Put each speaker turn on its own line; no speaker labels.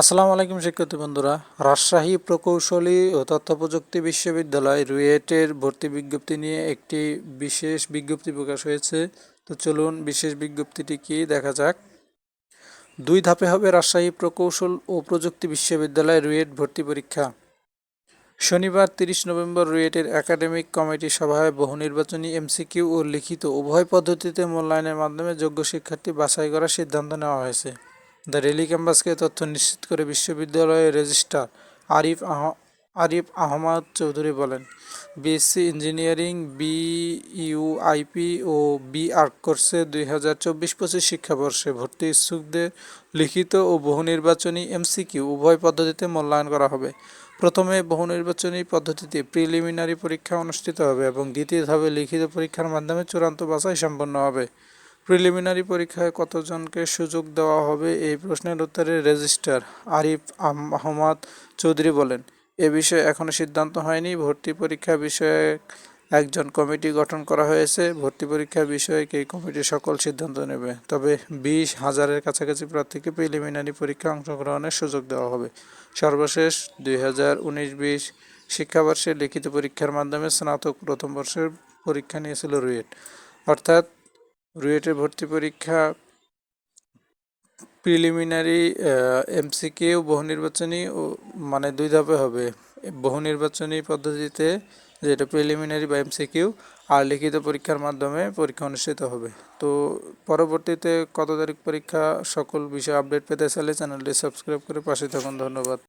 আসসালামু আলাইকুম শিক্ষার্থী বন্ধুরা। রাজশাহী প্রকৌশলী ও তথ্য প্রযুক্তি বিশ্ববিদ্যালয় রুয়েটের ভর্তি বিজ্ঞপ্তি নিয়ে একটি বিশেষ বিজ্ঞপ্তি প্রকাশ হয়েছে। তো চলুন বিশেষ বিজ্ঞপ্তিটি কি দেখা যাক। দুই ধাপে হবে রাজশাহী প্রকৌশল ও প্রযুক্তি বিশ্ববিদ্যালয় রুয়েট ভর্তি পরীক্ষা। শনিবার তিরিশ নভেম্বর রুয়েটের একাডেমিক কমিটি সভায় বহু নির্বাচনী এমসিকিউ ও লিখিত উভয় পদ্ধতিতে মূল্যায়নের মাধ্যমে যোগ্য শিক্ষার্থী বাছাই করার সিদ্ধান্ত নেওয়া হয়েছে। দ্য রেলি ক্যাম্পাসকে তথ্য নিশ্চিত করে বিশ্ববিদ্যালয়ের রেজিস্ট্রার আরিফ আহ, আরিফ আহমদ চৌধুরী বলেন, BSc engineering, B U B U I P O B art কোর্সে দুই হাজার চব্বিশ পঁচিশ শিক্ষাবর্ষে ভর্তি ইচ্ছুকদের লিখিত ও বহু নির্বাচনী এমসিকিউ উভয় পদ্ধতিতে মূল্যায়ন করা হবে। প্রথমে বহু নির্বাচনী পদ্ধতিতে প্রিলিমিনারি পরীক্ষা অনুষ্ঠিত হবে এবং দ্বিতীয় ধাপে লিখিত পরীক্ষার মাধ্যমে চূড়ান্ত বাছাই সম্পন্ন হবে। প্রিলিমিনারি পরীক্ষায় কতজনকে সুযোগ দেওয়া হবে এই প্রশ্নের উত্তরে রেজিস্ট্রার আরিফ আহমদ চৌধুরী বলেন, এ বিষয়ে এখনও সিদ্ধান্ত হয়নি। ভর্তি পরীক্ষা বিষয়ে একজন কমিটি গঠন করা হয়েছে। ভর্তি পরীক্ষা বিষয়ে এই কমিটি সকল সিদ্ধান্ত নেবে? তবে বিশ হাজারের কাছাকাছি প্রার্থীকে প্রিলিমিনারি পরীক্ষা অংশগ্রহণের সুযোগ দেওয়া হবে। সর্বশেষ দুই হাজার উনিশ বিশ শিক্ষাবর্ষে লিখিত পরীক্ষার মাধ্যমে স্নাতক প্রথম বর্ষের পরীক্ষা নিয়েছিল রুয়েট। অর্থাৎ রুয়েটের ভর্তি পরীক্ষা, প্রিলিমিনারি এমসিকিউ, বহু নির্বাচনী ও মানে দুই ধাপে হবে। বহু নির্বাচনী পদ্ধতিতে যেটা প্রিলিমিনারি বা এমসিকিউ, আর লিখিত পরীক্ষার মাধ্যমে পরীক্ষা অনুষ্ঠিত হবে। তো পরবর্তীতে কত তারিখ পরীক্ষা, সকল বিষয় আপডেট পেতে চাইলে চ্যানেলটি সাবস্ক্রাইব করে পাশে থাকুন। ধন্যবাদ।